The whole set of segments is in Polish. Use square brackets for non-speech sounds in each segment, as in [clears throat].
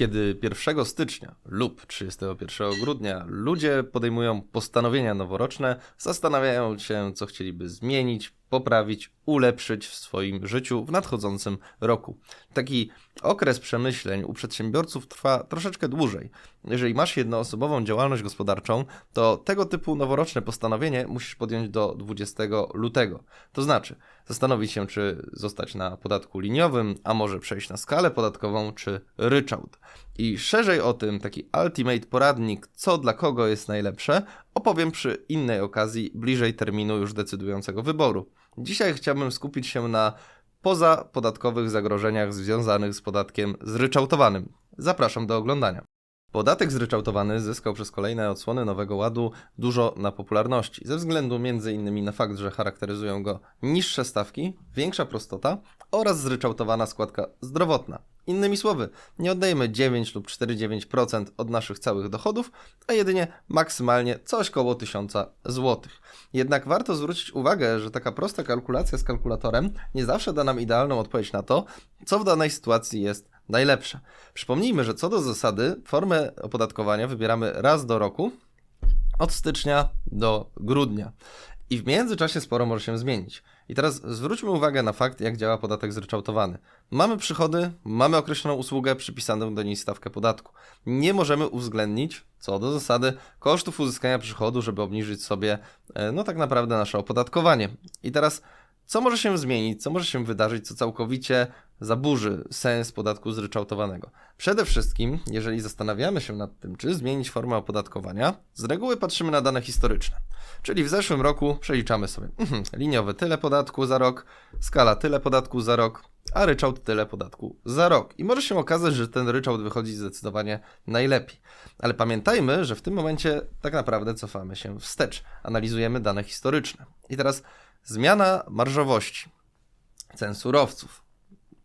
Kiedy 1 stycznia lub 31 grudnia ludzie podejmują postanowienia noworoczne, zastanawiają się, co chcieliby zmienić, poprawić, ulepszyć w swoim życiu w nadchodzącym roku. Taki okres przemyśleń u przedsiębiorców trwa troszeczkę dłużej. Jeżeli masz jednoosobową działalność gospodarczą, to tego typu noworoczne postanowienie musisz podjąć do 20 lutego. To znaczy, zastanowić się, czy zostać na podatku liniowym, a może przejść na skalę podatkową, czy ryczałt. I szerzej o tym, taki ultimate poradnik, co dla kogo jest najlepsze, opowiem przy innej okazji, bliżej terminu już decydującego wyboru. Dzisiaj chciałbym skupić się na pozapodatkowych zagrożeniach związanych z podatkiem zryczałtowanym. Zapraszam do oglądania. Podatek zryczałtowany zyskał przez kolejne odsłony Nowego Ładu dużo na popularności, ze względu m.in. na fakt, że charakteryzują go niższe stawki, większa prostota oraz zryczałtowana składka zdrowotna. Innymi słowy, nie oddajemy 9 lub 4,9% od naszych całych dochodów, a jedynie maksymalnie coś koło 1000 zł. Jednak warto zwrócić uwagę, że taka prosta kalkulacja z kalkulatorem nie zawsze da nam idealną odpowiedź na to, co w danej sytuacji jest najlepsze. Przypomnijmy, że co do zasady, formę opodatkowania wybieramy raz do roku, od stycznia do grudnia. I w międzyczasie sporo może się zmienić. I teraz zwróćmy uwagę na fakt, jak działa podatek zryczałtowany. Mamy przychody, mamy określoną usługę przypisaną do niej stawkę podatku. Nie możemy uwzględnić, co do zasady, kosztów uzyskania przychodu, żeby obniżyć sobie, e, no tak naprawdę, nasze opodatkowanie. I teraz co może się zmienić, co może się wydarzyć, co całkowicie zaburzy sens podatku zryczałtowanego? Przede wszystkim, jeżeli zastanawiamy się nad tym, czy zmienić formę opodatkowania, z reguły patrzymy na dane historyczne. Czyli w zeszłym roku przeliczamy sobie mhm, liniowe tyle podatku za rok, skala tyle podatku za rok, a ryczałt tyle podatku za rok. I może się okazać, że ten ryczałt wychodzi zdecydowanie najlepiej. Ale pamiętajmy, że w tym momencie tak naprawdę cofamy się wstecz, analizujemy dane historyczne. I teraz Zmiana marżowości, cen surowców,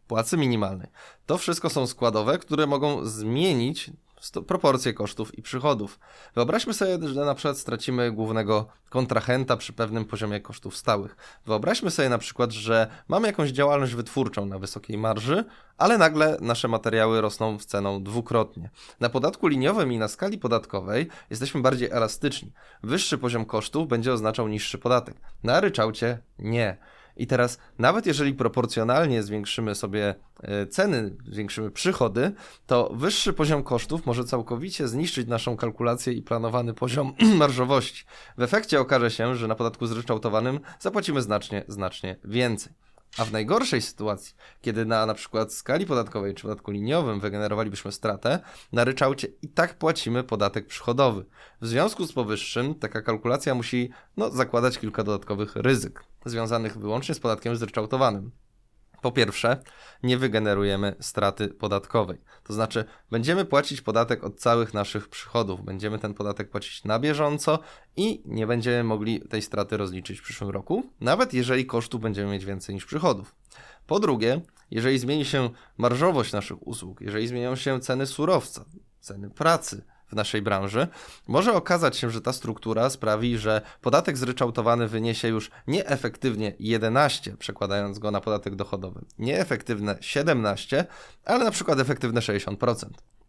płacy minimalnej. To wszystko są składowe, które mogą zmienić proporcje kosztów i przychodów. Wyobraźmy sobie, że na przykład stracimy głównego kontrahenta przy pewnym poziomie kosztów stałych. Wyobraźmy sobie na przykład, że mamy jakąś działalność wytwórczą na wysokiej marży, ale nagle nasze materiały rosną w ceną dwukrotnie. Na podatku liniowym i na skali podatkowej jesteśmy bardziej elastyczni. Wyższy poziom kosztów będzie oznaczał niższy podatek. Na ryczałcie nie. I teraz, nawet jeżeli proporcjonalnie zwiększymy sobie e, ceny, zwiększymy przychody, to wyższy poziom kosztów może całkowicie zniszczyć naszą kalkulację i planowany poziom [clears throat] marżowości. W efekcie okaże się, że na podatku zryczałtowanym zapłacimy znacznie, znacznie więcej. A w najgorszej sytuacji, kiedy na na przykład skali podatkowej czy podatku liniowym wygenerowalibyśmy stratę, na ryczałcie i tak płacimy podatek przychodowy. W związku z powyższym taka kalkulacja musi no, zakładać kilka dodatkowych ryzyk, związanych wyłącznie z podatkiem zryczałtowanym. Po pierwsze, nie wygenerujemy straty podatkowej. To znaczy, będziemy płacić podatek od całych naszych przychodów. Będziemy ten podatek płacić na bieżąco i nie będziemy mogli tej straty rozliczyć w przyszłym roku, nawet jeżeli kosztów będziemy mieć więcej niż przychodów. Po drugie, jeżeli zmieni się marżowość naszych usług, jeżeli zmienią się ceny surowca, ceny pracy, w naszej branży, może okazać się, że ta struktura sprawi, że podatek zryczałtowany wyniesie już nieefektywnie 11, przekładając go na podatek dochodowy, nieefektywne 17, ale na przykład efektywne 60%.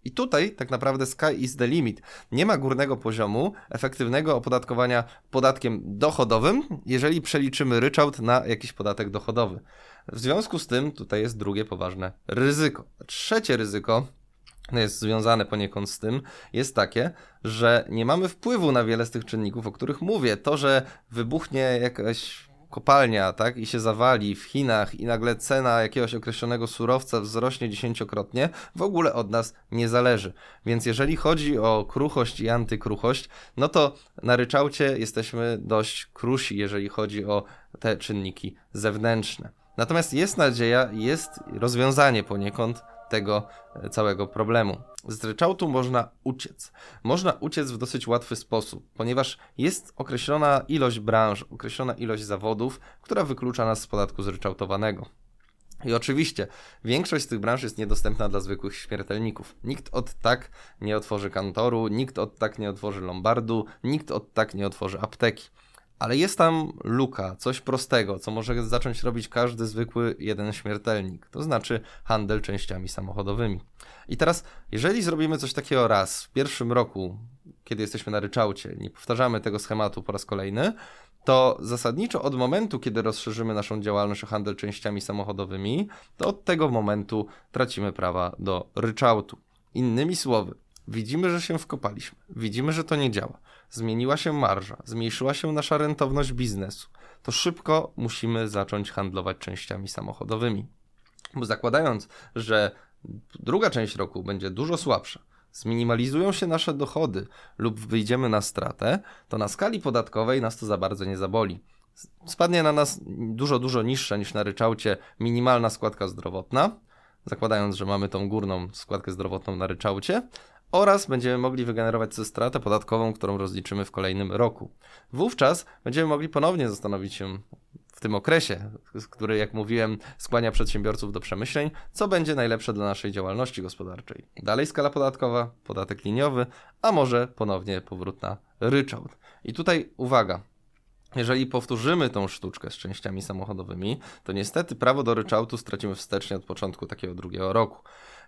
I tutaj tak naprawdę sky is the limit. Nie ma górnego poziomu efektywnego opodatkowania podatkiem dochodowym, jeżeli przeliczymy ryczałt na jakiś podatek dochodowy. W związku z tym tutaj jest drugie poważne ryzyko. Trzecie ryzyko jest związane poniekąd z tym, jest takie, że nie mamy wpływu na wiele z tych czynników, o których mówię. To, że wybuchnie jakaś kopalnia, tak, i się zawali w Chinach i nagle cena jakiegoś określonego surowca wzrośnie dziesięciokrotnie, w ogóle od nas nie zależy. Więc jeżeli chodzi o kruchość i antykruchość, no to na ryczałcie jesteśmy dość krusi, jeżeli chodzi o te czynniki zewnętrzne. Natomiast jest nadzieja, jest rozwiązanie poniekąd tego e, całego problemu. Z ryczałtu można uciec. Można uciec w dosyć łatwy sposób, ponieważ jest określona ilość branż, określona ilość zawodów, która wyklucza nas z podatku zryczałtowanego. I oczywiście większość z tych branż jest niedostępna dla zwykłych śmiertelników. Nikt od tak nie otworzy kantoru, nikt od tak nie otworzy lombardu, nikt od tak nie otworzy apteki. Ale jest tam luka, coś prostego, co może zacząć robić każdy zwykły jeden śmiertelnik, to znaczy handel częściami samochodowymi. I teraz, jeżeli zrobimy coś takiego raz w pierwszym roku, kiedy jesteśmy na ryczałcie, nie powtarzamy tego schematu po raz kolejny, to zasadniczo od momentu, kiedy rozszerzymy naszą działalność o handel częściami samochodowymi, to od tego momentu tracimy prawa do ryczałtu. Innymi słowy, widzimy, że się wkopaliśmy, widzimy, że to nie działa, zmieniła się marża, zmniejszyła się nasza rentowność biznesu, to szybko musimy zacząć handlować częściami samochodowymi. Bo zakładając, że druga część roku będzie dużo słabsza, zminimalizują się nasze dochody lub wyjdziemy na stratę, to na skali podatkowej nas to za bardzo nie zaboli. Spadnie na nas dużo, dużo niższa niż na ryczałcie minimalna składka zdrowotna, zakładając, że mamy tą górną składkę zdrowotną na ryczałcie, oraz będziemy mogli wygenerować sobie stratę podatkową, którą rozliczymy w kolejnym roku. Wówczas będziemy mogli ponownie zastanowić się w tym okresie, który, jak mówiłem, skłania przedsiębiorców do przemyśleń, co będzie najlepsze dla naszej działalności gospodarczej. Dalej skala podatkowa, podatek liniowy, a może ponownie powrót na ryczałt. I tutaj uwaga, jeżeli powtórzymy tą sztuczkę z częściami samochodowymi, to niestety prawo do ryczałtu stracimy wstecznie od początku takiego drugiego roku.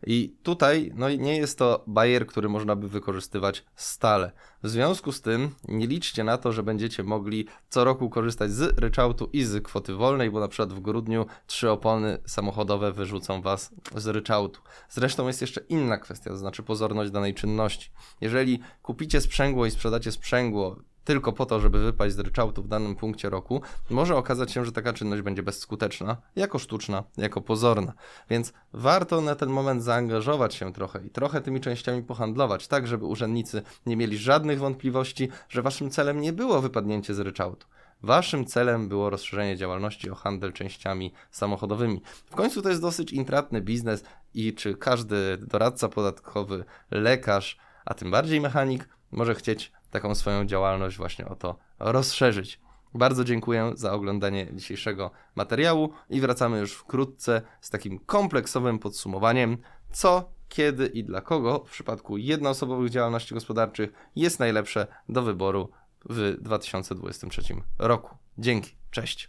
I tutaj no, nie jest to bajer, który można by wykorzystywać stale. W związku z tym nie liczcie na to, że będziecie mogli co roku korzystać z ryczałtu i z kwoty wolnej, bo na przykład w grudniu trzy opony samochodowe wyrzucą was z ryczałtu. Zresztą jest jeszcze inna kwestia, to znaczy pozorność danej czynności. Jeżeli kupicie sprzęgło i sprzedacie sprzęgło tylko po to, żeby wypaść z ryczałtu w danym punkcie roku, może okazać się, że taka czynność będzie bezskuteczna, jako sztuczna, jako pozorna. Więc warto na ten moment zaangażować się trochę i trochę tymi częściami pohandlować, tak żeby urzędnicy nie mieli żadnych wątpliwości, że waszym celem nie było wypadnięcie z ryczałtu. Waszym celem było rozszerzenie działalności o handel częściami samochodowymi. W końcu to jest dosyć intratny biznes i czy każdy doradca podatkowy, lekarz, a tym bardziej mechanik może chcieć taką swoją działalność właśnie o to rozszerzyć. Bardzo dziękuję za oglądanie dzisiejszego materiału i wracamy już wkrótce z takim kompleksowym podsumowaniem, co, kiedy i dla kogo w przypadku jednoosobowych działalności gospodarczych jest najlepsze do wyboru w 2023 roku. Dzięki, cześć.